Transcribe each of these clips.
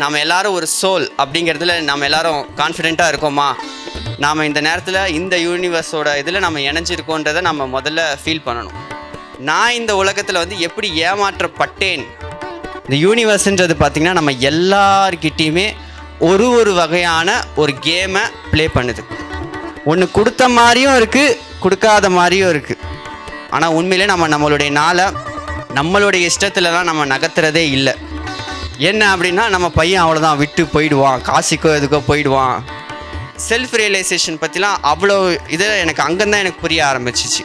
நாம் எல்லாரும் ஒரு சோல் அப்படிங்கிறதுல நம்ம எல்லாரும் கான்ஃபிடெண்ட்டாக இருக்கோமா? நாம் இந்த நேரத்தில் இந்த யூனிவர்ஸோட இதில் நம்ம இணைஞ்சிருக்கோன்றதை நம்ம முதல்ல ஃபீல் பண்ணணும். நான் இந்த உலகத்தில் வந்து எப்படி ஏமாற்றப்பட்டேன்? இந்த யூனிவர்ஸ்ன்றது பார்த்திங்கன்னா நம்ம எல்லார்கிட்டேயுமே ஒரு ஒரு வகையான ஒரு கேமை ப்ளே பண்ணுது. ஒன்று கொடுத்த மாதிரியும் இருக்குது கொடுக்காத மாதிரியும் இருக்குது ஆனால் உண்மையிலே நம்ம நம்மளுடைய நாளை நம்மளுடைய இஷ்டத்துலலாம் நம்ம நகர்த்துறதே இல்லை. என்ன அப்படின்னா நம்ம பையன் அவ்வளோதான் விட்டு போயிடுவான் காசுக்கோ எதுக்கோ போயிடுவான். செல்ஃப் ரியலைசேஷன் பற்றிலாம் அவ்வளோ இது எனக்கு அங்கேருந்தான் எனக்கு புரிய ஆரம்பிச்சிச்சு.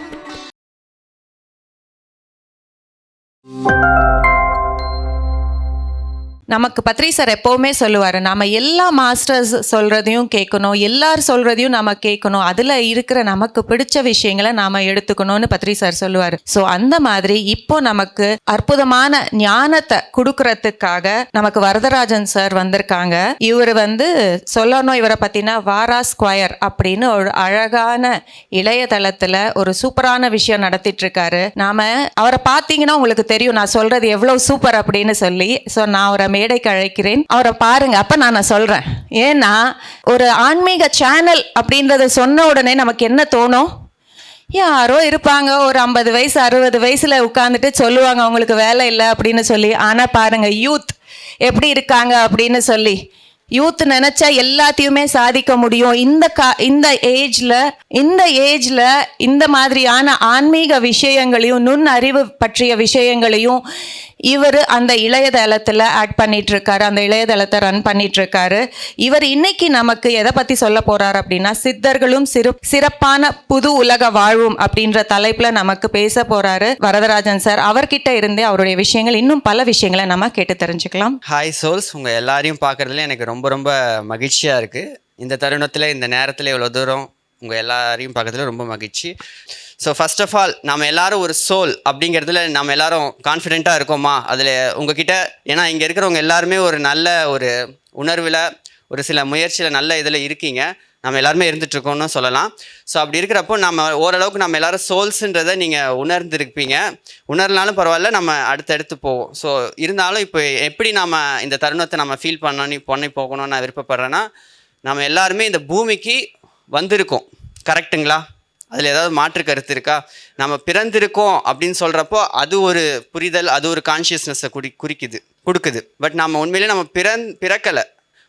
நமக்கு பத்ரி சார் எப்போவுமே சொல்லுவார் நம்ம எல்லா மாஸ்டர்ஸ் சொல்கிறதையும் கேட்கணும் எல்லார் சொல்கிறதையும் நம்ம கேட்கணும் அதில் இருக்கிற நமக்கு பிடிச்ச விஷயங்களை நாம் எடுத்துக்கணும்னு பத்ரி சார் சொல்லுவார். ஸோ அந்த மாதிரி இப்போ நமக்கு அற்புதமான ஞானத்தை கொடுக்கறதுக்காக நமக்கு வரதராஜன் சார் வந்திருக்காங்க. இவர் வந்து சொல்லணும் இவரை பற்றினா வாரா ஸ்கொயர் அப்படின்னு ஒரு அழகான இளையதளத்தில் ஒரு சூப்பரான விஷயம் நடத்திட்டு இருக்காரு அவரை பார்த்தீங்கன்னா உங்களுக்கு தெரியும் நான் சொல்கிறது எவ்வளோ சூப்பர் அப்படின்னு சொல்லி. ஸோ நான் அவரை மேடைக்கு அழைக்கிறேன். அவரை பாருங்க அப்ப நான் நான் சொல்றேன். ஏன்னா ஒரு ஆன்மீக சேனல் அப்படின்றத சொன்ன உடனே நமக்கு என்ன தோணும்? யாரோ இருப்பாங்க ஒரு ஐம்பது வயசு அறுபது வயசுல உட்காந்துட்டு சொல்லுவாங்க அவங்களுக்கு வேலை இல்லை அப்படின்னு சொல்லி. ஆனா பாருங்க யூத் எப்படி இருக்காங்க அப்படின்னு சொல்லி. யூத் நினைச்சா எல்லாத்தையுமே சாதிக்க முடியும். இந்த கா இந்த ஏஜ்ல இந்த ஏஜ்ல இந்த மாதிரியான ஆன்மீக விஷயங்களையும் நுண் அறிவு பற்றிய விஷயங்களையும் இவர் அந்த இளையதளத்தில் ஆட் பண்ணிகிட்ருக்காரு அந்த இளையதளத்தை ரன் பண்ணிகிட்ருக்காரு இவர் இன்னைக்கு நமக்கு எதை பற்றி சொல்ல போகிறார் அப்படின்னா சித்தர்களும் சிறு சிறப்பான புது உலக வாழ்வும் அப்படின்ற தலைப்பில் நமக்கு பேச போகிறாரு வரதராஜன் சார். அவர்கிட்ட இருந்தே அவருடைய விஷயங்கள் இன்னும் பல விஷயங்களை நம்ம கேட்டு தெரிஞ்சுக்கலாம். ஹாய் சோல்ஸ் உங்கள் எல்லாரையும் பார்க்குறதுல எனக்கு ரொம்ப ரொம்ப மகிழ்ச்சியாக இருக்குது இந்த தருணத்தில் இந்த நேரத்தில் இவ்வளோ தூரம் உங்கள் எல்லாரையும் பார்க்கறதுல ரொம்ப மகிழ்ச்சி. ஸோ ஃபர்ஸ்ட் ஆஃப் ஆல் நம்ம எல்லாரும் ஒரு சோல் அப்படிங்கிறதுல நம்ம எல்லாரும் கான்ஃபிடெண்ட்டாக இருக்கோமா? அதில் உங்ககிட்ட ஏன்னா இங்கே இருக்கிறவங்க எல்லாருமே ஒரு நல்ல ஒரு உணர்வில் ஒரு சில முயற்சியில் நல்ல இதில் இருக்கீங்க. நம்ம எல்லாருமே இருந்துகிட்ருக்கோம்னு சொல்லலாம். ஸோ அப்படி இருக்கிறப்போ நம்ம ஓரளவுக்கு நம்ம எல்லாரும் சோல்ஸுன்றதை நீங்கள் உணர்ந்துருப்பீங்க. உணர்னாலும் பரவாயில்ல நம்ம அடுத்தடுத்து போவோம். ஸோ இருந்தாலும் இப்போ எப்படி நம்ம இந்த தருணத்தை நம்ம ஃபீல் பண்ணணும் பண்ணி போகணும்னு நான் விருப்பப்படுறேன்னா நம்ம எல்லாருமே இந்த பூமிக்கு வந்திருக்கோம். கரெக்ட்டுங்களா அதில் ஏதாவது மாற்று கருத்து இருக்கா? நம்ம பிறந்திருக்கோம் அப்படின்னு சொல்கிறப்போ அது ஒரு புரிதல் அது ஒரு கான்ஷியஸ்னஸை குறி குறிக்குது கொடுக்குது. பட் நம்ம உண்மையிலே நம்ம பிறந் பிறக்கலை.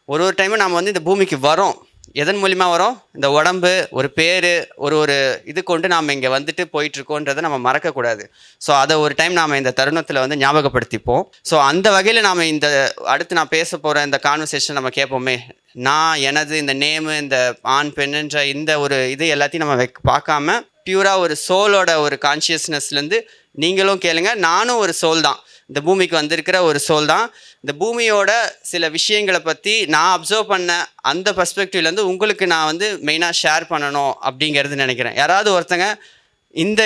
ஒரு ஒரு டைமும் நம்ம வந்து இந்த பூமிக்கு வரோம். எதன் மூலிமா வரும்? இந்த உடம்பு ஒரு பேர் ஒரு ஒரு இது கொண்டு நாம் இங்கே வந்துட்டு போயிட்டுருக்கோன்றதை நம்ம மறக்கக்கூடாது. ஸோ அதை ஒரு டைம் நாம் இந்த தருணத்தில் வந்து ஞாபகப்படுத்திப்போம். ஸோ அந்த வகையில் நாம் இந்த அடுத்து நான் பேச போகிற இந்த கான்வர்சேஷன் நம்ம கேட்போமே நான் எனது இந்த நேமு இந்த ஆண் பெண்ணுன்ற இந்த ஒரு இது எல்லாத்தையும் நம்ம வெக் பார்க்காம பியூராக ஒரு சோலோட ஒரு கான்ஷியஸ்னஸ்லேருந்து நீங்களும் கேளுங்க. நானும் ஒரு சோல் தான். இந்த பூமிக்கு வந்திருக்கிற ஒரு சோல் தான். இந்த பூமியோட சில விஷயங்களை பற்றி நான் அப்சர்வ் பண்ண அந்த பர்ஸ்பெக்டிவ்லேருந்து உங்களுக்கு நான் வந்து மெயினாக ஷேர் பண்ணணும் அப்படிங்கிறது நினைக்கிறேன். யாராவது ஒருத்தங்க இந்த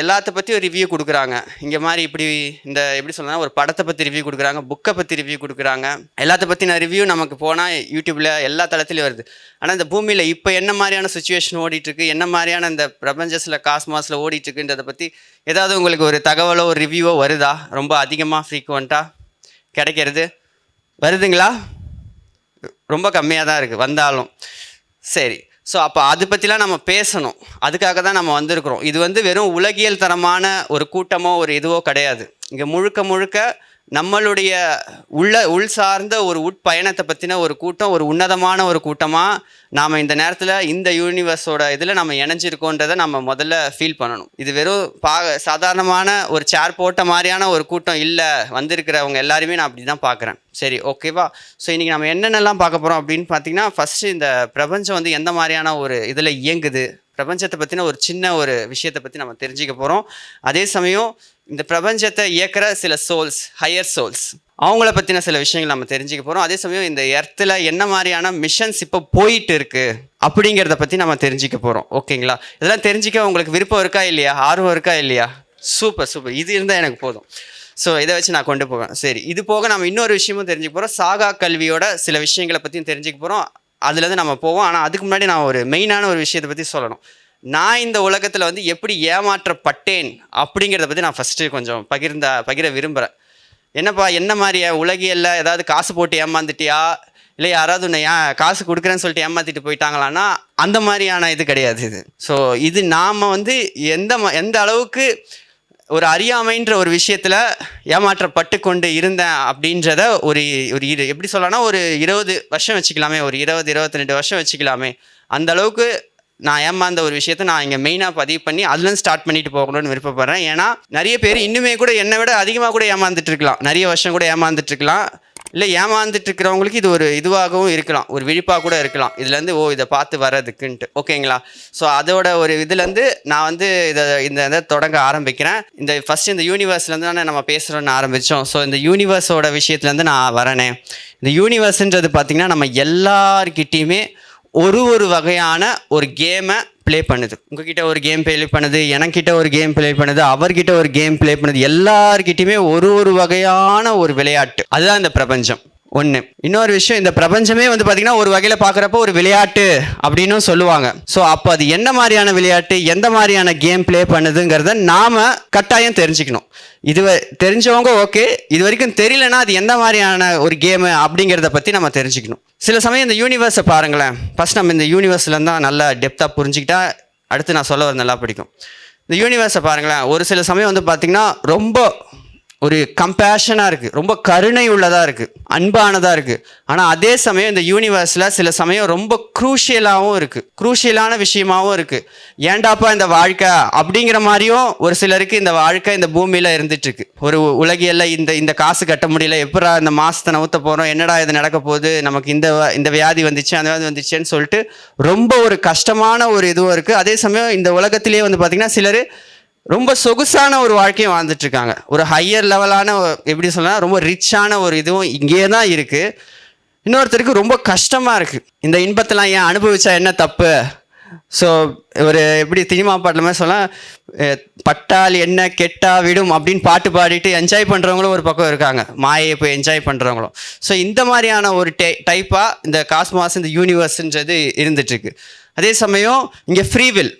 எல்லாத்த பற்றி ஒரு ரிவ்யூ கொடுக்குறாங்க. இங்கே மாதிரி இப்படி இந்த எப்படி சொல்லலாம் ஒரு படத்தை பற்றி ரிவ்யூ கொடுக்குறாங்க புக்கை பற்றி ரிவ்யூ கொடுக்குறாங்க. எல்லாத்த பற்றின ரிவ்யூ நமக்கு போனால் யூடியூப்பில் எல்லா தளத்துலையும் வருது. ஆனால் இந்த பூமியில் இப்போ என்ன மாதிரியான சுச்சுவேஷன் ஓடிட்டுருக்கு என்ன மாதிரியான இந்த பிரபஞ்சத்தில் காஸ்மாஸில் ஓடிட்டுருக்குன்றதை பற்றி ஏதாவது உங்களுக்கு ஒரு தகவலோ ஒரு ரிவ்யூவோ வருதா? ரொம்ப அதிகமாக ஃப்ரீக்குவெண்ட்டாக கிடைக்கிறது. வருதுங்களா? ரொம்ப கம்மியாக தான் இருக்குது வந்தாலும். சரி. ஸோ அப்போ அதை பற்றிலாம் நம்ம பேசணும். அதுக்காக தான் நம்ம வந்திருக்கிறோம். இது வந்து வெறும் உலகியல் தரமான ஒரு கூட்டமோ ஒரு இதுவோ கிடையாது. இங்கே முழுக்க முழுக்க நம்மளுடைய உள்ள உள் சார்ந்த ஒரு உட்பயணத்தை பற்றின ஒரு கூட்டம் ஒரு உன்னதமான ஒரு கூட்டமாக நாம் இந்த நேரத்தில் இந்த யூனிவர்ஸோட இதில் நம்ம இணைஞ்சிருக்கோன்றதை நம்ம முதல்ல ஃபீல் பண்ணணும். இது வெறும் பா சாதாரணமான ஒரு சேர் போட்ட மாதிரியான ஒரு கூட்டம் இல்லை வந்திருக்கிறவங்க எல்லாருமே நான் அப்படி தான் பார்க்குறேன் சரி ஓகேவா ஸோ இன்றைக்கி நம்ம என்னென்னலாம் பார்க்க போகிறோம் அப்படின்னு பார்த்தீங்கன்னா ஃபஸ்ட்டு இந்த பிரபஞ்சம் வந்து எந்த மாதிரியான ஒரு இதில் இயங்குது? பிரபஞ்சத்தை பற்றின ஒரு சின்ன ஒரு விஷயத்தை பற்றி நம்ம தெரிஞ்சுக்க போகிறோம் அதே சமயம் இந்த பிரபஞ்சத்தை இயக்கிற சில சோல்ஸ் ஹையர் சோல்ஸ் அவங்கள பற்றின சில விஷயங்கள் நம்ம தெரிஞ்சுக்க போகிறோம் அதே சமயம் இந்த எர்த்தில் என்ன மாதிரியான மிஷன்ஸ் இப்போ போயிட்டு இருக்குது அப்படிங்கிறத பற்றி நம்ம தெரிஞ்சுக்க போகிறோம் ஓகேங்களா இதெல்லாம் தெரிஞ்சுக்க உங்களுக்கு விருப்பம் இருக்கா இல்லையா? ஆர்வம் இருக்கா இல்லையா? சூப்பர் சூப்பர் இது இருந்தால் எனக்கு போதும். ஸோ இதை வச்சு நான் கொண்டு போவேன். சரி இது போக நம்ம இன்னொரு விஷயமும் தெரிஞ்சுக்க போகிறோம் சாகா கல்வியோட சில விஷயங்களை பற்றியும் தெரிஞ்சுக்க போகிறோம் அதுலேருந்து நம்ம போவோம். ஆனால் அதுக்கு முன்னாடி நான் ஒரு மெயினான ஒரு விஷயத்தை பற்றி சொல்லணும். நான் இந்த உலகத்தில் வந்து எப்படி ஏமாற்றப்பட்டேன் அப்படிங்கிறத பற்றி நான் ஃபஸ்ட்டு கொஞ்சம் பகிர்ந்த பகிர விரும்புகிறேன் என்னப்பா என்ன மாதிரியா? உலகியல்ல ஏதாவது காசு போட்டு ஏமாந்துட்டியா? இல்லை யாராவது உன்னை ஏன் காசு கொடுக்குறேன்னு சொல்லிட்டு ஏமாத்திட்டு போயிட்டாங்களான்னா அந்த மாதிரியான இது கிடையாது இது. ஸோ இது நாம் வந்து எந்த ம- எந்த அளவுக்கு ஒரு அறியாமைன்ற ஒரு விஷயத்தில் ஏமாற்றப்பட்டு கொண்டு இருந்தேன் அப்படின்றத ஒரு ஒரு இரு எப்படி சொல்லலாம்னா ஒரு இருபது வருஷம் வச்சுக்கலாமே ஒரு இருபது இருபத்தி ரெண்டு வருஷம் வச்சுக்கலாமே. அந்த அளவுக்கு நான் ஏமாந்த ஒரு விஷயத்த நான் இங்கே மெயினாக பதிவு பண்ணி அதுலேருந்து ஸ்டார்ட் பண்ணிட்டு போகணும்னு விருப்பப்படுறேன். ஏன்னா நிறைய பேர் இன்னுமே கூட என்னை விட அதிகமாக கூட ஏமாந்துட்டு இருக்கலாம். நிறைய வருஷம் கூட ஏமாந்துட்டு இருக்கலாம். இல்லை ஏமாந்துட்டு இருக்கிறவங்களுக்கு இது ஒரு இதுவாகவும் இருக்கலாம். ஒரு விழிப்பாக கூட இருக்கலாம். இதுலேருந்து ஓ இதை பார்த்து வர்றதுக்குன்ட்டு. ஓகேங்களா? ஸோ அதோட ஒரு இதுலேருந்து நான் வந்து இதை இந்த இதை தொடங்க ஆரம்பிக்கிறேன். இந்த ஃபஸ்ட் இந்த யூனிவர்ஸ்லேருந்து தானே நம்ம பேசுகிறோன்னு ஆரம்பித்தோம் ஸோ இந்த யூனிவர்ஸோட விஷயத்துலேருந்து நான் வரேனே. இந்த யூனிவர்ஸ்ன்றது பார்த்திங்கன்னா நம்ம எல்லார்கிட்டேயுமே ஒரு ஒரு வகையான ஒரு கேமை ப்ளே பண்ணுது. உங்ககிட்ட ஒரு கேம் ப்ளே பண்ணுது எனக்கிட்ட ஒரு கேம் ப்ளே பண்ணுது அவர்கிட்ட ஒரு கேம் ப்ளே பண்ணுது எல்லார்கிட்டையுமே ஒரு ஒரு வகையான ஒரு விளையாட்டு. அதுதான் இந்த பிரபஞ்சம். ஒன்று இன்னொரு விஷயம் இந்த பிரபஞ்சமே வந்து பார்த்திங்கன்னா ஒரு வகையில் பார்க்குறப்போ ஒரு விளையாட்டு அப்படின்னும் சொல்லுவாங்க. ஸோ அப்போ அது என்ன மாதிரியான விளையாட்டு எந்த மாதிரியான கேம் ப்ளே பண்ணுதுங்கிறத நாம் கட்டாயம் தெரிஞ்சுக்கணும். இது வ- தெரிஞ்சவங்க ஓகே இது வரைக்கும் தெரியலனா அது எந்த மாதிரியான ஒரு கேமு அப்படிங்கிறத பற்றி நம்ம தெரிஞ்சுக்கணும். சில சமயம் இந்த யூனிவர்ஸை பாருங்களேன். ஃபஸ்ட் நம்ம இந்த யூனிவர்ஸ்லேருந்து தான் நல்லா டெப்த்தாக புரிஞ்சுக்கிட்டா அடுத்து நான் சொல்ல வர நல்லா பிடிக்கும். இந்த யூனிவர்ஸை பாருங்களேன். ஒரு சில சமயம் வந்து பார்த்திங்கன்னா ரொம்ப ஒரு கம்பேஷனாக இருக்குது ரொம்ப கருணை உள்ளதாக இருக்குது அன்பானதாக இருக்குது ஆனால் அதே சமயம் இந்த யூனிவர்ஸில் சில சமயம் ரொம்ப குரூஷியலாகவும் இருக்குது க்ரூஷியலான விஷயமாகவும் இருக்குது ஏண்டாப்பா இந்த வாழ்க்கை அப்படிங்கிற மாதிரியும் ஒரு சிலருக்கு இந்த வாழ்க்கை இந்த பூமியில் இருந்துட்டுருக்கு. ஒரு உலகியல்ல இந்த இந்த காசு கட்ட முடியல. எப்படா இந்த மாதத்தை நவுத்த போகிறோம் என்னடா இது நடக்க போகுது? நமக்கு இந்த வ- இந்த வியாதி வந்துச்சு அந்த வியாதி வந்துச்சுன்னு சொல்லிட்டு ரொம்ப ஒரு கஷ்டமான ஒரு இதுவும் இருக்குது அதே சமயம் இந்த உலகத்திலேயே வந்து பார்த்திங்கன்னா சிலர் ரொம்ப சொகுசான ஒரு வாழ்க்கையும் வாழ்ந்துட்டு இருக்காங்க ஒரு ஹையர் லெவலான எப்படி சொல்லலாம் ரொம்ப ரிச்சான ஒரு இதுவும் இங்கேயே தான் இருக்கு. இன்னொருத்தருக்கு ரொம்ப கஷ்டமா இருக்கு. இந்த இன்பத்தெல்லாம் ஏன் அனுபவிச்சா என்ன தப்பு? ஸோ ஒரு எப்படி சினிமா பாட்டில் மாதிரி சொல்லலாம் பட்டால் என்ன கெட்டா விடும் அப்படின்னு பாட்டு பாடிட்டு என்ஜாய் பண்ணுறவங்களும் ஒரு பக்கம் இருக்காங்க. மாயை போய் என்ஜாய் பண்ணுறவங்களும் ஸோ இந்த மாதிரியான ஒரு டை டைப்பாக இந்த காஸ்மாஸ் இந்த யூனிவர்ஸ்ன்றது இருந்துட்டுருக்கு. அதே சமயம் இங்கே ஃப்ரீவில்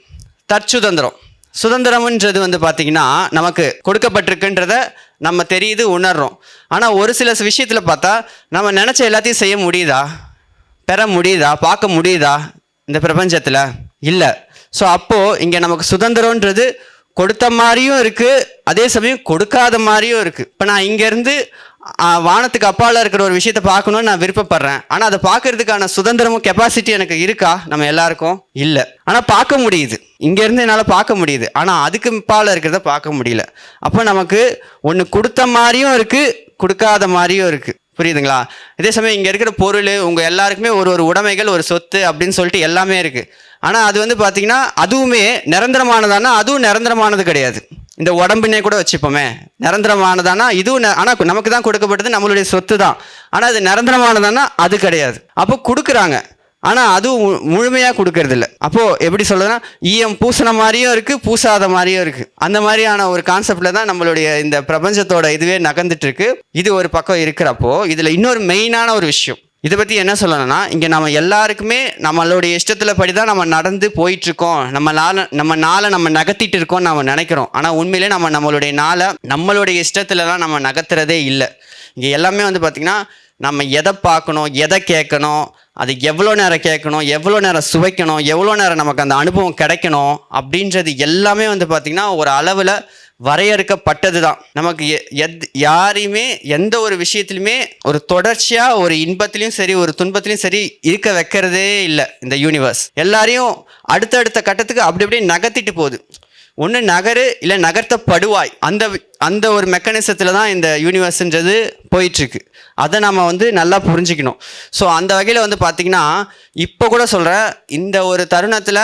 தற்சுதந்திரம். சுதந்திரம்ன்றது வந்து பார்த்திங்கன்னா நமக்கு கொடுக்கப்பட்டிருக்குன்றத நம்ம தெரியுது உணர்றோம். ஆனால் ஒரு சில விஷயத்தில் பார்த்தா நம்ம நினச்ச எல்லாத்தையும் செய்ய முடியுதா? பெற முடியுதா? பார்க்க முடியுதா? இந்த பிரபஞ்சத்தில்? இல்லை. ஸோ அப்போது இங்கே நமக்கு சுதந்திரம்ன்றது கொடுத்த மாதிரியும் இருக்குது அதே சமயம் கொடுக்காத மாதிரியும் இருக்குது இப்போ நான் இங்கேருந்து வானத்துக்கு அப்பால் இருக்கிற ஒரு விஷயத்தை பார்க்கணும்னு நான் விருப்பப்படுறேன். ஆனால் அதை பார்க்கறதுக்கான சுதந்திரமும் கெப்பாசிட்டி எனக்கு இருக்கா? நம்ம எல்லாருக்கும்? இல்லை. ஆனால் பார்க்க முடியுது. இங்கேருந்து என்னால் பார்க்க முடியுது. ஆனால் அதுக்கு பால இருக்கிறத பார்க்க முடியல. அப்போ நமக்கு ஒன்று கொடுத்த மாதிரியும் இருக்குது கொடுக்காத மாதிரியும் இருக்குது புரியுதுங்களா? இதே சமயம் இங்கே இருக்கிற பொருள் உங்கள் எல்லாருக்குமே ஒரு ஒரு உடைமைகள் ஒரு சொத்து அப்படின்னு சொல்லிட்டு எல்லாமே இருக்குது ஆனால் அது வந்து பார்த்திங்கன்னா அதுவுமே நிரந்தரமானதானா? அதுவும் நிரந்தரமானது கிடையாது. இந்த உடம்புனே கூட வச்சுப்போமே. நிரந்தரமானதானா? இதுவும் ஆனால் நமக்கு தான் கொடுக்கப்பட்டது நம்மளுடைய சொத்து தான். ஆனால் அது நிரந்தரமானதானா? அது கிடையாது. அப்போ கொடுக்குறாங்க. ஆனால் அதுவும் முழுமையாக கொடுக்கறதில்ல. அப்போது எப்படி சொல்லுதுன்னா ஈயம் பூசின மாதிரியும் இருக்குது பூசாத மாதிரியும் இருக்குது அந்த மாதிரியான ஒரு கான்செப்டில் தான் நம்மளுடைய இந்த பிரபஞ்சத்தோட இதுவே நகர்ந்துட்டு இருக்கு. இது ஒரு பக்கம் இருக்கிறப்போ இதில் இன்னொரு மெயினான ஒரு விஷயம். இதை பற்றி என்ன சொல்லணும்னா இங்கே நம்ம எல்லாருக்குமே நம்மளுடைய இஷ்டத்தில் படி தான் நம்ம நடந்து போயிட்டுருக்கோம். நம்ம நாளை நம்ம நாளை நம்ம நகர்த்திட்டு இருக்கோம்னு நம்ம நினைக்கிறோம். ஆனால் உண்மையிலே நம்ம நம்மளுடைய நாளை நம்மளுடைய இஷ்டத்துலலாம் நம்ம நகர்த்துறதே இல்லை. இங்கே எல்லாமே வந்து பார்த்திங்கன்னா நம்ம எதை பார்க்கணும் எதை கேட்கணும் அது எவ்வளோ நேரம் கேட்கணும் எவ்வளோ நேரம் சுவைக்கணும் எவ்வளோ நேரம் நமக்கு அந்த அனுபவம் கிடைக்கணும் அப்படின்றது எல்லாமே வந்து பார்த்திங்கன்னா ஒரு அளவில் வரையறுக்கப்பட்டது தான். நமக்கு எ- எத் யாரையுமே எந்த ஒரு விஷயத்துலையுமே ஒரு தொடர்ச்சியாக ஒரு இன்பத்திலையும் சரி ஒரு துன்பத்திலையும் சரி இருக்க வைக்கிறதே இல்லை இந்த யூனிவர்ஸ் எல்லாரையும் அடுத்தடுத்த கட்டத்துக்கு அப்படி அப்படியே நகர்த்திட்டு போகுது. ஒன்று நகரு இல்லை நகர்த்தப்படுவாய். அந்த அந்த ஒரு மெக்கானிசத்தில் தான் இந்த யூனிவர்ஸ்ன்றது போயிட்டுருக்கு அதை நம்ம வந்து நல்லா புரிஞ்சுக்கணும். ஸோ அந்த வகையில் வந்து பார்த்திங்கன்னா இப்போ கூட சொல்கிறேன் இந்த ஒரு தருணத்தில்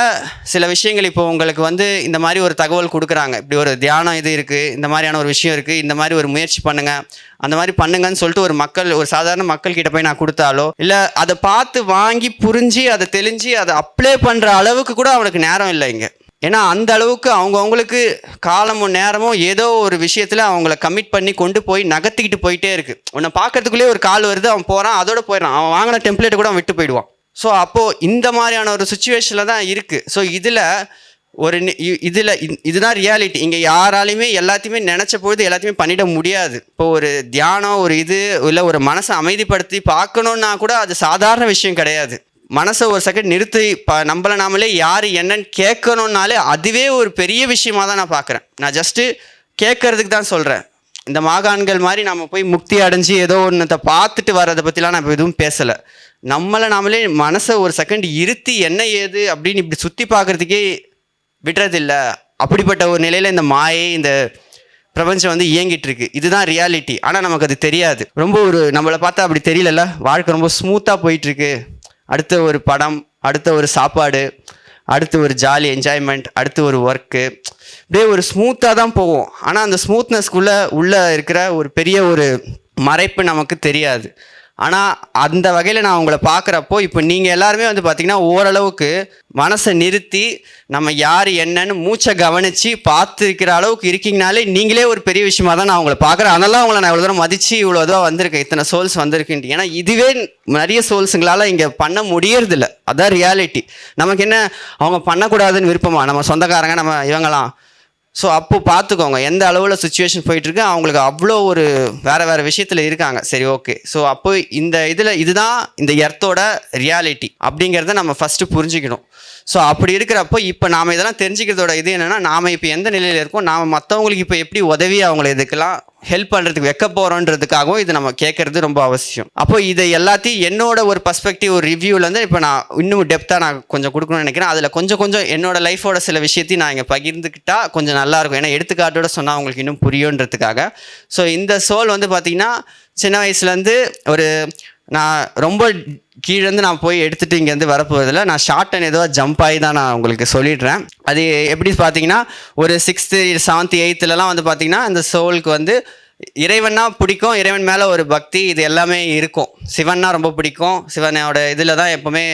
சில விஷயங்கள் இப்போ உங்களுக்கு வந்து இந்த மாதிரி ஒரு தகவல் கொடுக்குறாங்க. இப்படி ஒரு தியானம் இது இருக்குது இந்த மாதிரியான ஒரு விஷயம் இருக்குது இந்த மாதிரி ஒரு முயற்சி பண்ணுங்கள் அந்த மாதிரி பண்ணுங்கன்னு சொல்லிட்டு ஒரு மக்கள் ஒரு சாதாரண மக்கள்கிட்ட போய் நான் கொடுத்தாலோ இல்லை அதை பார்த்து வாங்கி புரிஞ்சு அதை தெளிஞ்சு அதை அப்ளை பண்ணுற அளவுக்கு கூட அவனுக்கு நேரம் இல்லை இங்கே. ஏன்னா அந்த அளவுக்கு அவங்கவுங்களுக்கு காலமும் நேரமும் ஏதோ ஒரு விஷயத்தில் அவங்கள கமிட் பண்ணி கொண்டு போய் நகர்த்திக்கிட்டு போயிட்டே இருக்குது உன்னை பார்க்கறதுக்குள்ளேயே ஒரு கால் வருது அவன் போகிறான் அதோட போயிடறான். அவன் வாங்கின டெம்ப்ளேட் கூட அவன் விட்டு போயிடுவான். ஸோ அப்போது இந்த மாதிரியான ஒரு சுச்சுவேஷனில் தான் இருக்குது ஸோ இதில் ஒரு நி- இ- இதுதான் ரியாலிட்டி இங்கே யாராலையுமே எல்லாத்தையுமே நினச்ச பொழுது எல்லாத்தையுமே பண்ணிட முடியாது. இப்போ ஒரு தியானம் ஒரு இது இல்லை ஒரு மனசை அமைதிப்படுத்தி பார்க்கணுன்னா கூட அது சாதாரண விஷயம் கிடையாது. மனசை ஒரு செகண்ட் நிறுத்தி ப நம்மள நாமளே யார் என்னன்னு கேட்கணுன்னாலே அதுவே ஒரு பெரிய விஷயமா தான் நான் பார்க்குறேன். நான் ஜஸ்ட்டு கேட்கறதுக்கு தான் சொல்கிறேன் இந்த மாகாண்கள் மாதிரி நம்ம போய் முக்தி அடைஞ்சு ஏதோ ஒன்றத்தை பார்த்துட்டு வர்றதை பற்றிலாம் நான் இப்போ எதுவும் பேசலை. நம்மளை நாமளே மனசை ஒரு செகண்ட் இருத்தி என்ன ஏது அப்படின்னு இப்படி சுற்றி பார்க்குறதுக்கே விடுறதில்ல. அப்படிப்பட்ட ஒரு நிலையில் இந்த மாயை இந்த பிரபஞ்சம் வந்து இயங்கிட்டு இருக்கு. இதுதான் ரியாலிட்டி ஆனால் நமக்கு அது தெரியாது. ரொம்ப ஒரு நம்மளை பார்த்தா அப்படி தெரியலல்ல? வாழ்க்கை ரொம்ப ஸ்மூத்தாக போயிட்டு இருக்கு. அடுத்த ஒரு படம் அடுத்த ஒரு சாப்பாடு அடுத்து ஒரு ஜாலி என்ஜாய்மெண்ட் அடுத்து ஒரு ஒர்க்கு அப்படியே ஒரு ஸ்மூத்தாக தான் போகும் ஆனால் அந்த ஸ்மூத்னஸ்க்குள்ளே உள்ளே இருக்கிற ஒரு பெரிய ஒரு மறைப்பு நமக்கு தெரியாது. ஆனால் அந்த வகையில் நான் உங்களை பார்க்குறப்போ இப்போ நீங்கள் எல்லாருமே வந்து பார்த்திங்கன்னா ஓரளவுக்கு மனசை நிறுத்தி நம்ம யார் என்னன்னு மூச்சை கவனித்து பார்த்துருக்கிற அளவுக்கு இருக்கீங்கனாலே நீங்களே ஒரு பெரிய விஷயமா தான் நான் உங்களை பார்க்குறேன். அதெல்லாம் உங்களை நான் இவ்வளோ தூரம் மதித்து இவ்வளோ இதுவாக வந்திருக்கேன். இத்தனை சோல்ஸ் வந்திருக்குன்ட்டு. ஏன்னா இதுவே நிறைய சோல்ஸுங்களால் இங்கே பண்ண முடியறதில்ல. அதான் ரியாலிட்டி நமக்கு என்ன அவங்க பண்ணக்கூடாதுன்னு விருப்பமா? நம்ம சொந்தக்காரங்க நம்ம இவங்களாம் ஸோ அப்போ பார்த்துக்கோங்க எந்த அளவில் சுச்சுவேஷன் போயிட்டுருக்கு அவங்களுக்கு அவ்வளோ ஒரு வேறு வேறு விஷயத்தில் இருக்காங்க. சரி ஓகே ஸோ அப்போ இந்த இதில் இதுதான் இந்த எர்த்தோட ரியாலிட்டி அப்படிங்கிறத நம்ம ஃபஸ்ட்டு புரிஞ்சுக்கணும். ஸோ அப்படி இருக்கிறப்போ இப்போ நாம் இதெல்லாம் தெரிஞ்சுக்கிறதோட இது என்னென்னா நாம் இப்போ எந்த நிலையில் இருக்கோம் நாம் மற்றவங்களுக்கு இப்போ எப்படி உதவி அவங்கள இதுக்கெல்லாம் ஹெல்ப் பண்ணுறதுக்கு வைக்க போகிறோன்றதுக்காகவும் இது நம்ம கேட்குறது ரொம்ப அவசியம். அப்போ இதை எல்லாத்தையும் என்னோட ஒரு பர்ஸ்பெக்டிவ் ஒரு வந்து இப்போ நான் இன்னும் டெப்த்தாக நான் கொஞ்சம் கொடுக்கணும்னு நினைக்கிறேன். அதில் கொஞ்சம் கொஞ்சம் என்னோட லைஃபோட சில விஷயத்தையும் நான் இங்கே பகிர்ந்துக்கிட்டா கொஞ்சம் நல்லாயிருக்கும் ஏன்னா எடுத்துக்காட்டோட சொன்னால் அவங்களுக்கு இன்னும் புரியுன்றதுக்காக ஸோ இந்த சோல் வந்து பார்த்திங்கன்னா சின்ன வயசுலேருந்து ஒரு நான் ரொம்ப கீழேருந்து நான் போய் எடுத்துகிட்டு இங்கேருந்து வரப்போவதில் நான் ஷார்ட் அண்ட் ஏதோ ஜம்ப் ஆகி தான் நான் உங்களுக்கு சொல்லிடுறேன். அது எப்படி பார்த்தீங்கன்னா ஒரு சிக்ஸ்த்து செவன்த்து எயித்துலலாம் வந்து பார்த்தீங்கன்னா இந்த சோலுக்கு வந்து இறைவன்னா பிடிக்கும் இறைவன் மேலே ஒரு பக்தி இது எல்லாமே இருக்கும். சிவன்னா ரொம்ப பிடிக்கும். சிவனோட இதில் தான் எப்போவுமே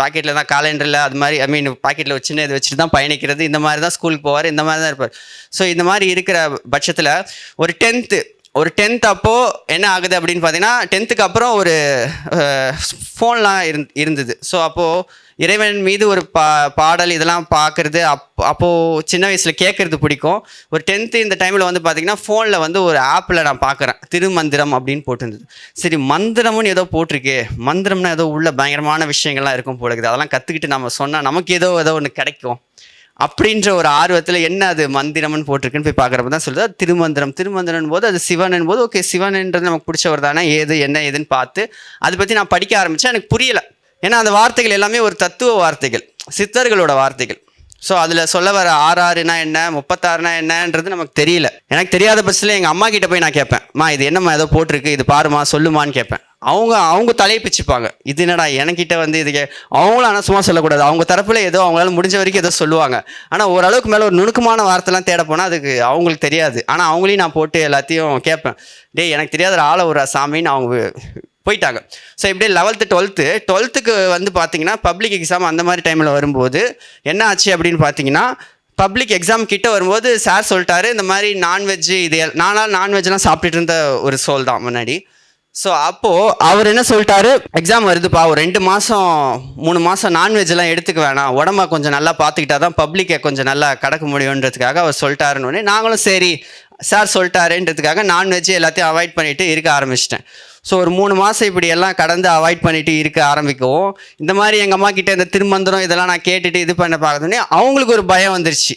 பாக்கெட்டில் தான் காலண்டரில் அது மாதிரி ஐ மீன் பாக்கெட்டில் ஒரு சின்ன இது வச்சுட்டு தான் பயணிக்கிறது. இந்த மாதிரி தான் ஸ்கூலுக்கு போவார் இந்த மாதிரி தான் இருப்பார். ஸோ இந்த மாதிரி இருக்கிற பட்சத்தில் ஒரு டென்த்து ஒரு டென்த் அப்போது என்ன ஆகுது அப்படின்னு பார்த்தீங்கன்னா டென்த்துக்கு அப்புறம் ஒரு ஃபோன்லாம் இருந் இருந்தது. ஸோ அப்போது இறைவன் மீது ஒரு பா பாடல் இதெல்லாம் பார்க்குறது அப் அப்போது சின்ன வயசில் கேட்குறது பிடிக்கும். ஒரு டென்த்து இந்த டைமில் வந்து பார்த்திங்கன்னா ஃபோனில் வந்து ஒரு ஆப்பில் நான் பார்க்குறேன். திருமந்திரம் அப்படின்னு போட்டிருந்தது. சரி மந்திரம்னு ஏதோ போட்டிருக்கே. மந்திரம்னா ஏதோ உள்ள பயங்கரமான விஷயங்கள்லாம் இருக்கும் போல இருக்குது அதெல்லாம் கற்றுக்கிட்டு நம்ம சொன்னால் நமக்கு ஏதோ ஏதோ ஒன்று கிடைக்கும். அப்படின்ற ஒரு ஆர்வத்தில் என்ன அது மந்திரம்னு போட்டிருக்குன்னு போய் பார்க்குறப்ப தான் சொல்லுது. திருமந்திரம் திருமந்திரம். போது அது சிவன் போது ஓகே சிவன்ன்றது நமக்கு பிடிச்சவர் தானே ஏது என்ன ஏதுன்னு பார்த்து அதை பற்றி நான் படிக்க ஆரம்பித்தேன் எனக்கு புரியலை. ஏன்னா அந்த வார்த்தைகள் எல்லாமே ஒரு தத்துவ வார்த்தைகள் சித்தர்களோட வார்த்தைகள். ஸோ அதில் சொல்ல வர ஆறாறுனா என்ன முப்பத்தாறுனா என்னன்றது நமக்கு தெரியல. எனக்கு தெரியாத பட்சத்தில் எங்கள் அம்மா கிட்ட போய் நான் கேட்பேன் மா இது என்னம்மா ஏதோ போட்டிருக்கு? இது பாருமா சொல்லுமான்னு கேட்பேன் அவங்க அவங்க தலையை பிச்சுப்பாங்க. இது என்னடா எனக்கிட்ட வந்து இது கே- அவங்களும் ஆனால் சும்மா சொல்லக்கூடாது. அவங்க தரப்பில் ஏதோ அவங்களால முடிஞ்ச வரைக்கும் ஏதோ சொல்லுவாங்க. ஆனால் ஓரளவுக்கு மேலே ஒரு நுணுக்கமான வார்த்தைலாம் தேட போனால் அதுக்கு அவங்களுக்கு தெரியாது. ஆனால் அவங்களையும் நான் போட்டு எல்லாத்தையும் கேட்பேன் டேய் எனக்கு தெரியாத ஒரு ஆளை ஒரு சாமின்னு அவங்க போயிட்டாங்க. ஸோ இப்படியே லெவல்த்து டுவெல்த்து டுவெல்த்துக்கு வந்து பார்த்தீங்கன்னா பப்ளிக் எக்ஸாம் அந்த மாதிரி டைமில் வரும்போது என்ன ஆச்சு அப்படின்னு பார்த்தீங்கன்னா பப்ளிக் எக்ஸாம் கிட்ட வரும்போது சார் சொல்லிட்டாரு இந்த மாதிரி நான்வெஜ் இது எல்- நான்வெஜ்லாம் சாப்பிட்டுட்டு இருந்த ஒரு சோல் தான் முன்னாடி. ஸோ அப்போது அவர் என்ன சொல்லிட்டாரு எக்ஸாம் வருதுப்பா ஒரு ரெண்டு மாதம் மூணு மாதம் நான்வெஜ்லாம் எடுத்துக்க வேணாம். உடம்ப கொஞ்சம் நல்லா பார்த்துக்கிட்டா தான் பப்ளிக்கை கொஞ்சம் நல்லா கடக்க முடியுன்றதுக்காக அவர் சொல்லிட்டாருன்னு நாங்களும் சரி சார் சொல்லிட்டாருன்றதுக்காக நான்வெஜ் எல்லாத்தையும் அவாய்ட் பண்ணிவிட்டு இருக்க ஆரம்பிச்சிட்டேன். ஸோ ஒரு மூணு மாதம் இப்படி எல்லாம் கடந்து அவாய்ட் பண்ணிட்டு இருக்க ஆரம்பிக்கவும். இந்த மாதிரி எங்கள் அம்மா கிட்டே இந்த திருமந்திரம் இதெல்லாம் நான் கேட்டுட்டு இது பண்ண பார்க்கணுன்னே அவங்களுக்கு ஒரு பயம் வந்துருச்சு.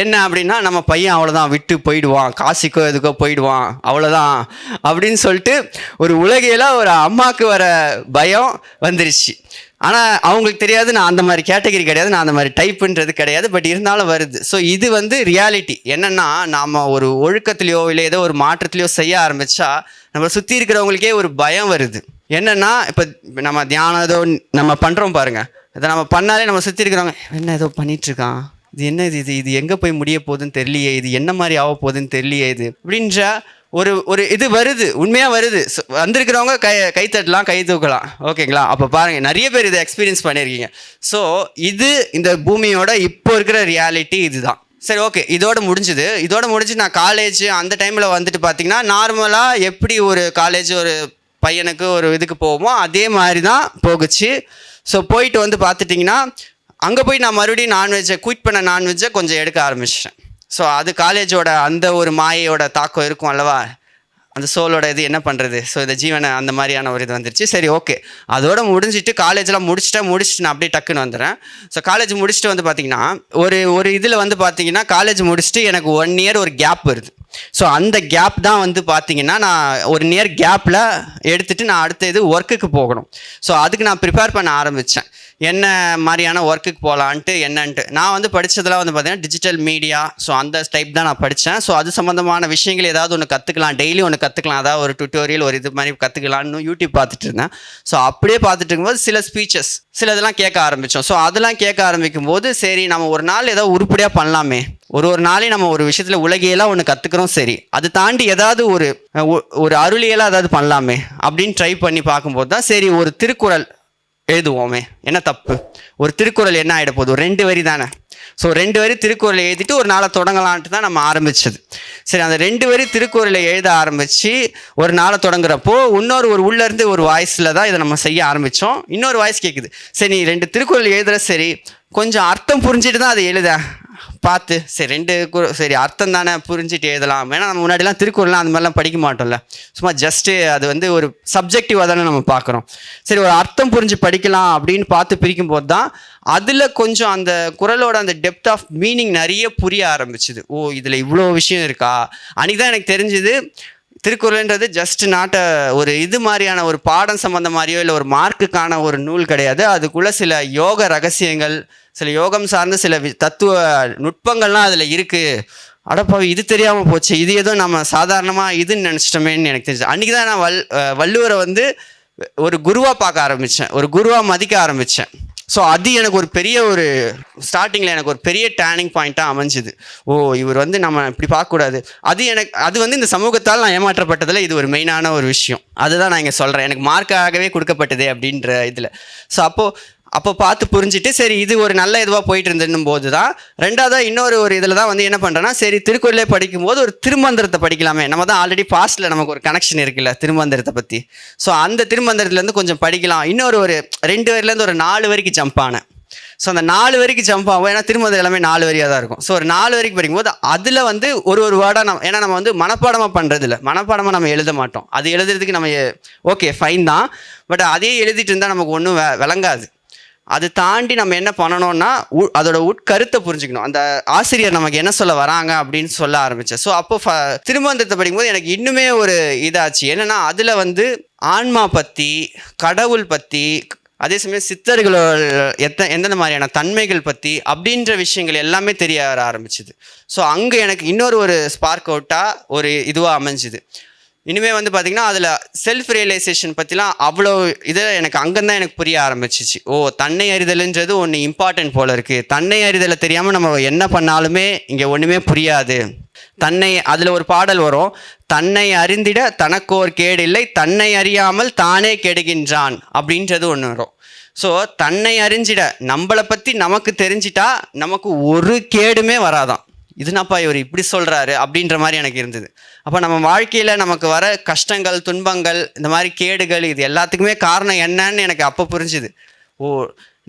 என்ன அப்படின்னா நம்ம பையன் அவ்வளோதான் விட்டு போயிடுவான் காசிக்கோ எதுக்கோ போயிடுவான் அவ்வளோதான் அப்படின்னு சொல்லிட்டு ஒரு உலகையில் ஒரு அம்மாவுக்கு வர பயம் வந்துருச்சு. ஆனால் அவங்களுக்கு தெரியாது நான் அந்த மாதிரி கேட்டகரி கிடையாது நான் அந்த மாதிரி டைப்புன்றது கிடையாது பட் இருந்தாலும் வருது. ஸோ இது வந்து ரியாலிட்டி என்னென்னா நாம் ஒரு ஒழுக்கத்துலையோ இல்லை ஏதோ ஒரு மாற்றத்துலையோ செய்ய ஆரம்பித்தா நம்ம சுற்றி இருக்கிறவங்களுக்கே ஒரு பயம் வருது. என்னென்னா இப்போ நம்ம தியானம் ஏதோ நம்ம பண்ணுறோம் பாருங்கள் இதை நம்ம பண்ணாலே நம்ம சுற்றி இருக்கிறவங்க என்ன ஏதோ பண்ணிகிட்ருக்கான் இது என்ன இது? இது இது எங்கே போய் முடிய போகுதுன்னு தெரியலையே இது என்ன மாதிரி ஆக போகுதுன்னு தெரியலையே இது? அப்படின்ற ஒரு ஒரு இது வருது உண்மையாக வருது. வந்திருக்கிறவங்க கை கை தட்டலாம் கை தூக்கலாம். ஓகேங்களா? அப்போ பாருங்கள் நிறைய பேர் இதை எக்ஸ்பீரியன்ஸ் பண்ணியிருக்கீங்க ஸோ இது இந்த பூமியோட இப்போ இருக்கிற ரியாலிட்டி இதுதான். சரி ஓகே இதோட முடிஞ்சுது. இதோட முடிஞ்சு நான் காலேஜ் அந்த டைமில் வந்துட்டு பார்த்தீங்கன்னா நார்மலாக எப்படி ஒரு காலேஜ் ஒரு பையனுக்கு ஒரு இதுக்கு போவோமோ அதே மாதிரி தான் போகுச்சு. ஸோ போயிட்டு வந்து பார்த்துட்டிங்கன்னா அங்கே போய் நான் மறுபடியும் நான்வெஜ்ஜை குயிட் பண்ண நான்வெஜ்ஜை கொஞ்சம் எடுக்க ஆரம்பிச்சிட்டேன். ஸோ அது காலேஜோட அந்த ஒரு மாயையோட தாக்கம் இருக்கும் அல்லவா? அந்த சோலோட இது என்ன பண்ணுறது ஸோ இந்த ஜீவனை அந்த மாதிரியான ஒரு இது வந்துருச்சு. சரி ஓகே அதோட முடிஞ்சிட்டு காலேஜ்லாம் முடிச்சுட்டா முடிச்சுட்டு நான் அப்படியே டக்குன்னு வந்துடுறேன் ஸோ காலேஜ் முடிச்சுட்டு வந்து பார்த்தீங்கன்னா ஒரு ஒரு இதில் வந்து பார்த்தீங்கன்னா காலேஜ் முடிச்சுட்டு எனக்கு ஒன் இயர் ஒரு கேப் வருது. ஸோ அந்த கேப் தான் வந்து பார்த்தீங்கன்னா நான் ஒரு நியர் கேப்பில் எடுத்துகிட்டு நான் அடுத்த இது ஒர்க்குக்கு போகணும். ஸோ அதுக்கு நான் ப்ரிப்பேர் பண்ண ஆரம்பித்தேன் என்ன மாதிரியான ஒர்க்குக்கு போகலான்ட்டு என்னன்ட்டு. நான் வந்து படித்ததெல்லாம் வந்து பார்த்தீங்கன்னா டிஜிட்டல் மீடியா ஸோ அந்த டைப் தான் நான் படித்தேன் ஸோ அது சம்மந்தமான விஷயங்கள் ஏதாவது ஒன்று கற்றுக்கலாம் டெய்லி ஒன்று கற்றுக்கலாம் அதாவது ஒரு டுட்டோரியல் ஒரு இது மாதிரி கற்றுக்கலான்னு யூடியூப் பார்த்துட்டு இருந்தேன். ஸோ அப்படியே பார்த்துட்டு இருக்கும்போது சில ஸ்பீச்சஸ் சில இதெல்லாம் கேட்க ஆரம்பித்தோம் ஸோ அதெல்லாம் கேட்க ஆரம்பிக்கும் போது சரி நம்ம ஒரு நாள் ஏதோ உருப்படியாக பண்ணலாமே. ஒரு ஒரு நாளையும் நம்ம ஒரு விஷயத்தில் உலகியெல்லாம் ஒன்று கற்றுக்குறோம் சரி. அது தாண்டி ஏதாவது ஒரு ஒ- ஒரு அருளியலாக ஏதாவது பண்ணலாமே அப்படின்னு ட்ரை பண்ணி பார்க்கும்போது தான் சரி ஒரு திருக்குறள் எழுதுவோமே. என்ன தப்பு? ஒரு திருக்குறள் என்ன ஆகிட போகுது? ரெண்டு வரி தானே. ஸோ ரெண்டு வரி திருக்குறளை எழுதிட்டு ஒரு நாளை தொடங்கலான்ட்டு தான் நம்ம ஆரம்பிச்சது. சரி அந்த ரெண்டு வரி திருக்குறளை எழுத ஆரம்பித்து ஒரு நாளை தொடங்குறப்போ இன்னொரு ஒரு உள்ளேருந்து ஒரு வாய்ஸில் தான் இதை நம்ம செய்ய ஆரம்பித்தோம் இன்னொரு வாய்ஸ் கேட்குது சரி நீ ரெண்டு திருக்குறள் எழுதுற சரி. கொஞ்சம் அர்த்தம் புரிஞ்சுட்டு தான் அதை எழுத பார்த்து சரி ரெண்டு கு- சரி அர்த்தம் தானே புரிஞ்சுட்டு எழுதலாம். ஏன்னா நம்ம முன்னாடிலாம் திருக்குறள்லாம் அந்த மாதிரிலாம் படிக்க மாட்டோம்ல. சும்மா ஜஸ்ட்டு அது வந்து ஒரு சப்ஜெக்டிவாக தானே நம்ம பார்க்குறோம். சரி ஒரு அர்த்தம் புரிஞ்சு படிக்கலாம் அப்படின்னு பார்த்து பிரிக்கும் போது தான் அதில் கொஞ்சம் அந்த குரலோட அந்த டெப்த் ஆஃப் மீனிங் நிறைய புரிய ஆரம்பிச்சுது. ஓ இதில் இவ்வளோ விஷயம் இருக்கா? அன்றைக்கி தான் எனக்கு தெரிஞ்சுது திருக்குறள்ன்றது ஜஸ்ட் நாட்ட ஒரு இது மாதிரியான ஒரு பாடம் சம்மந்த மாதிரியோ இல்லை ஒரு மார்க்குக்கான ஒரு நூல் கிடையாது. அதுக்குள்ளே சில யோக ரகசியங்கள் சில யோகம் சார்ந்த சில தத்துவ நுட்பங்கள்லாம் அதில் இருக்குது அடப்பாவி இது தெரியாமல் போச்சு. இது ஏதோ நம்ம சாதாரணமாக இதுன்னு நினச்சிட்டோமேன்னு எனக்கு தெரிஞ்சு. அன்றைக்கி தான் நான் வல் வள்ளுவரை வந்து ஒரு குருவாக பார்க்க ஆரம்பித்தேன் ஒரு குருவாக மதிக்க ஆரம்பித்தேன் ஸோ அது எனக்கு ஒரு பெரிய ஒரு ஸ்டார்டிங்கில் எனக்கு ஒரு பெரிய டேர்னிங் பாயிண்ட்டாக அமைஞ்சுது. ஓ இவர் வந்து நம்ம இப்படி பார்க்கக்கூடாது. அது எனக்கு அது வந்து இந்த சமூகத்தால் நான் ஏமாற்றப்பட்டதில் இது ஒரு மெயினான ஒரு விஷயம். அதுதான் நான் இங்கே சொல்கிறேன் எனக்கு மார்க்காகவே கொடுக்கப்பட்டது அப்படின்ற இதில். ஸோ அப்போது அப்போ பார்த்து புரிஞ்சுட்டு சரி இது ஒரு நல்ல இதுவாக போயிட்டு இருந்துன்னும் போது தான் ரெண்டாவதாக இன்னொரு ஒரு இதில் தான் வந்து என்ன பண்ணுறேன்னா சரி திருக்குறளே படிக்கும்போது ஒரு திருமந்திரத்தை படிக்கலாமே. நம்ம தான் ஆல்ரெடி பாஸ்ட்டில் நமக்கு ஒரு கனெக்ஷன் இருக்குல்ல திருமந்திரத்தை பற்றி ஸோ அந்த திருமந்திரத்துலேருந்து கொஞ்சம் படிக்கலாம். இன்னொரு ஒரு ரெண்டு வரிலேருந்து ஒரு நாலு வரைக்கும் ஜம்ப் ஆனேன். ஸோ அந்த நாலு வரைக்கும் ஜம்ப் ஆகும். ஏன்னா திருமந்திரம் எல்லாமே நாலு வரியாக தான் இருக்கும். ஸோ ஒரு நாலு வரைக்கும் படிக்கும்போது அதில் வந்து ஒரு ஒரு வேர்டாக நம்ம ஏன்னா நம்ம வந்து மனப்பாடமாக பண்ணுறது இல்லை மனப்பாடமாக நம்ம எழுத மாட்டோம். அது எழுதுறதுக்கு நம்ம ஓகே ஃபைன் தான். பட் அதே எழுதிட்டு இருந்தால் நமக்கு ஒன்றும் விளங்காது. அது தாண்டி நம்ம என்ன பண்ணணும்னா உ- அதோட உட்கருத்தை புரிஞ்சுக்கணும். அந்த ஆசிரியர் நமக்கு என்ன சொல்ல வராங்க அப்படின்னு சொல்ல ஆரம்பித்தேன் ஸோ அப்போ திருமந்திரத்தை படிக்கும்போது எனக்கு இன்னுமே ஒரு இதாச்சு. என்னன்னா அதில் வந்து ஆன்மா பற்றி கடவுள் பற்றி அதே சமயம் சித்தர்களோட எத்த எந்தெந்த மாதிரியான தன்மைகள் பற்றி அப்படின்ற விஷயங்கள் எல்லாமே தெரிய வர ஆரம்பிச்சுது. ஸோ அங்கே எனக்கு இன்னொரு ஒரு ஸ்பார்க் அவுட்டாக ஒரு இதுவாக அமைஞ்சுது. இனிமே வந்து பார்த்திங்கன்னா அதில் செல்ஃப் ரியலைசேஷன் பற்றிலாம் அவ்வளோ இதை எனக்கு அங்கேருந்தான் எனக்கு புரிய ஆரம்பிச்சிச்சு. ஓ தன்னை அறிதல்ன்றது ஒன்று இம்பார்ட்டன்ட் போல் இருக்குது தன்னை அறிதலை தெரியாமல் நம்ம என்ன பண்ணாலுமே இங்கே ஒன்றுமே புரியாது. தன்னை அதில் ஒரு பாடல் வரும். தன்னை அறிந்திட தனக்கோர் இல்லை தன்னை அறியாமல் தானே கெடுகின்றான் அப்படின்றது ஒன்று வரும். ஸோ தன்னை அறிஞ்சிட நம்மளை பற்றி நமக்கு தெரிஞ்சிட்டா நமக்கு ஒரு கேடுமே வராதான் இதுனாப்பா இவர் இப்படி சொல்கிறாரு அப்படின்ற மாதிரி எனக்கு இருந்தது. அப்போ நம்ம வாழ்க்கையில் நமக்கு வர கஷ்டங்கள் துன்பங்கள் இந்த மாதிரி கேடுகள் இது எல்லாத்துக்குமே காரணம் என்னன்னு எனக்கு அப்போ புரிஞ்சுது. ஓ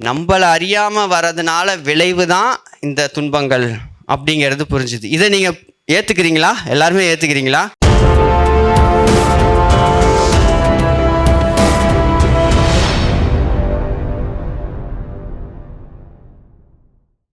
நம்மளை அறியாமல் வர்றதுனால விளைவு தான் இந்த துன்பங்கள் அப்படிங்கிறது புரிஞ்சுது. இதை நீங்கள் ஏற்றுக்கிறீங்களா எல்லாருமே ஏற்றுக்கிறீங்களா